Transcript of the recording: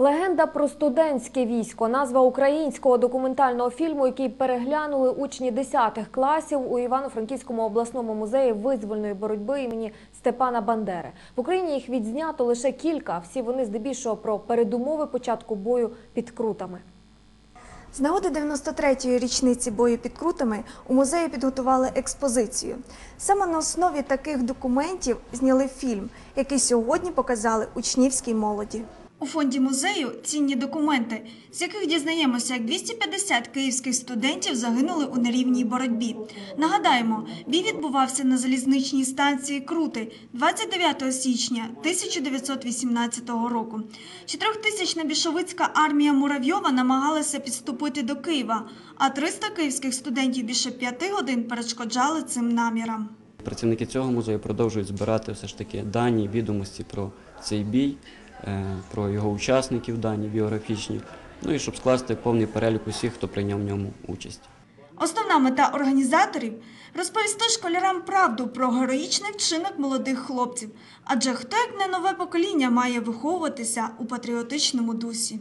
Легенда про студентське військо назва українського документального фільму, який переглянули учні 10 класів у Івано-Франківському обласному музеї визвольної боротьби імені Степана Бандери. В Україні їх відзнято лише кілька. Всі вони здебільшого про передумови початку бою під крутами. З нагоди 93-ї річниці бою під крутами у музеї підготували експозицію. Саме на основі таких документів зняли фільм, який сьогодні показали учнівській молоді. У фонді музею цінні документи, з яких дізнаємося, як 250 київських студентів загинули у нерівній боротьбі. Нагадаємо, бій відбувався на залізничній станції Крути 29 січня 1918 року. Чотирьохтисячна більшовицька армія Муравйова намагалася підступити до Києва, а 300 київських студентів більше п'яти годин перешкоджали цим намірам. Працівники цього музею продовжують збирати все ж таки дані, відомості про цей бій, про його учасників, дані біографічні, ну і щоб скласти повний перелік усіх, хто прийняв в ньому участь. Основна мета організаторів розповісти школярам правду про героїчний вчинок молодих хлопців. Адже хто як не нове покоління має виховуватися у патріотичному дусі.